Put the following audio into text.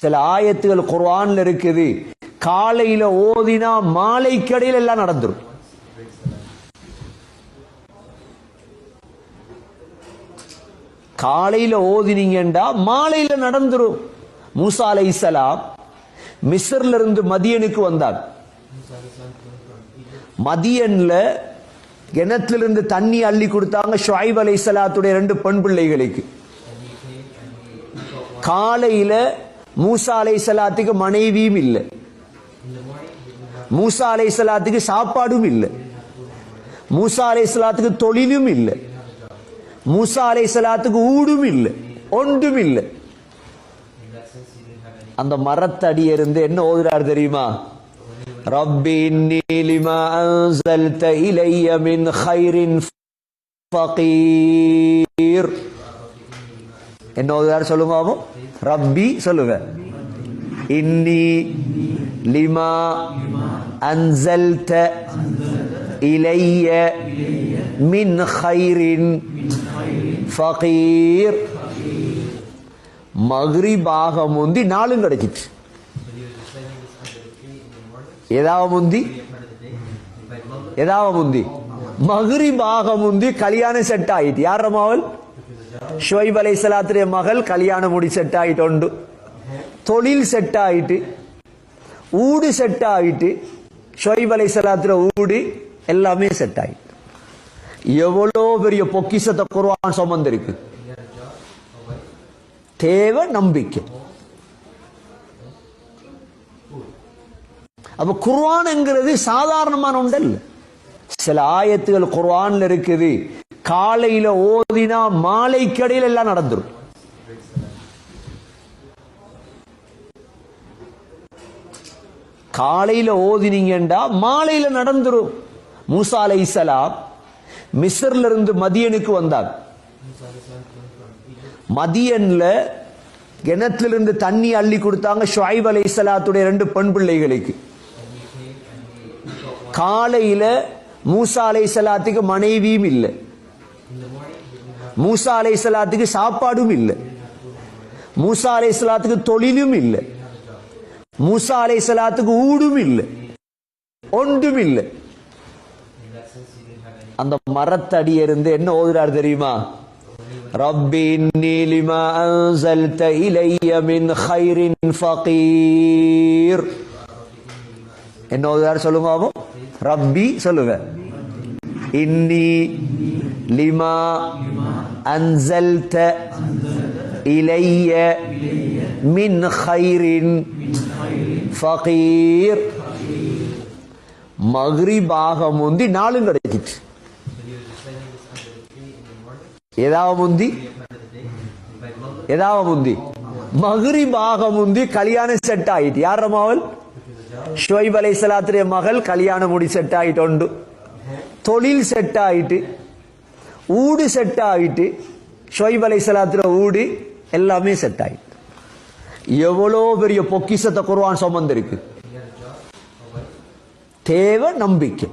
சில ஆயத்துகள் குர்ஆன்ல இருக்குது. காலையில ஓதினா மாலை கடையில் எல்லாம் நடந்துரும். காலையில ஓதினீங்கண்டா மாலையில நடந்துரும். மூசா அலைஹிஸ்ஸலாம் மிஸ்ர்ல இருந்து மதியனுக்கு வந்தார் மதியன்ல கிணத்திலிருந்து தண்ணி அள்ளி கொடுத்தாங்க ஷுவைப் அலைஹிஸ்ஸலாத்துடைய ரெண்டு பெண் பிள்ளைகளுக்கு. காலையில மூசா அலை சலாத்துக்கு மனைவியும் இல்லை. மூசா அலை சலாத்துக்கு சாப்பாடும் இல்லை. மூசா அலை சலாத்துக்கு தொழிலும் இல்லை. மூசா அலை சலாத்துக்கு ஊடும் இல்லை. ஒன்றும் இல்லை. அந்த மரத்தடி இருந்து என்ன ஓதுறார் தெரியுமா? ரப்பி இன்னி அன்சல்த இலைய மின் ஃபகீர். என்ன ஓதுறார் சொல்லுங்க ஆகும் ரப்பி சொல்லுங்க இன்னி லிமா அன்சல்த இலைய மின் ஹைரின் ஃபகீர் பாகம் முந்தி நாளும் கிடைச்சிச்சு ஏதாவது முந்தி ஏதாவது முந்தி மக்ரிபாக முந்தி கல்யாணம் செட் ஆயிட்டு யார் ரமாவல் ஷுவைப் அலைஹிஸ்ஸலாத்துடைய மகள் கல்யாணம் முடி செட் ஆயிட்டு உண்டு தொழில் செட் ஆயிட்டு ஊடு செட் ஆயிட்டு ஷுவைப் அலைஹிஸ்ஸலாத்துடைய ஊடு எல்லாமே செட் ஆயிட்டு எவ்வளோ பெரிய பொக்கிஷத்தை குர்ஆன் சுமந்திருக்கு தேவ நம்பிக்கை அப்ப குர்ஆன்ங்கிறது சாதாரணமான ஒன்றல்ல சில ஆயத்துகள் குர்ஆன்ல இருக்குது. காலையில ஓதினா மாலை கடையில் எல்லாம் நடந்துரும். காலையில ஓதினீங்கண்டா மாலையில நடந்துரும். மூசா அலை அலைஹிஸ்ஸலாம் மிஸ்ர்ல இருந்து மதியனுக்கு வந்தார் மதியன்ல கிணத்திலிருந்து தண்ணி அள்ளி கொடுத்தாங்க ஷுவைப் அலைஹிஸ்ஸலாத்துடைய ரெண்டு பெண் பிள்ளைகளுக்கு. காலையில மூசா அலை சலாத்துக்கு மனைவியும் இல்லை. மூசா அலை சலாத்துக்கு சாப்பாடும் இல்லை. மூசா அலை சலாத்துக்கு தொழிலும் இல்லை. மூசா அலை சலாத்துக்கு ஊடும் இல்லை. ஒன்றும் இல்லை. அந்த மரத்தடி இருந்து என்ன ஓதுறார் தெரியுமா? ரப்பி இன்னி அன்சல்த இலைய மின் ஹைரின் ஃபகீர். என்ன ஓதுறார் சொல்லுங்க பாப்போம் ரப்பி சொல்லுங்க இன்னி லிமா அன்சல்த இலைய மின் ஹைரின் ஃபகீர் மக்ரிபாக முந்தி நாளும் கிடைச்சிச்சு ஏதாவது முந்தி ஏதாவது முந்தி மக்ரிபாக முந்தி கல்யாணம் செட் ஆயிட்டு யார் ரமாவல் ஷுவைப் அலைஹிஸ்ஸலாத்துடைய மகள் கல்யாணம் முடி செட் ஆகிட்டு உண்டு தொழில் செட் ஆயிட்டு ஊடு செட் ஆயிட்டு ஷுவைப் அலைஹிஸ்ஸலாத்துடைய ஊடு எல்லாமே செட் ஆகிட்டு எவ்வளோ பெரிய பொக்கிஷத்தை குருவான் சுமந்திருக்கு தேவை நம்பிக்கை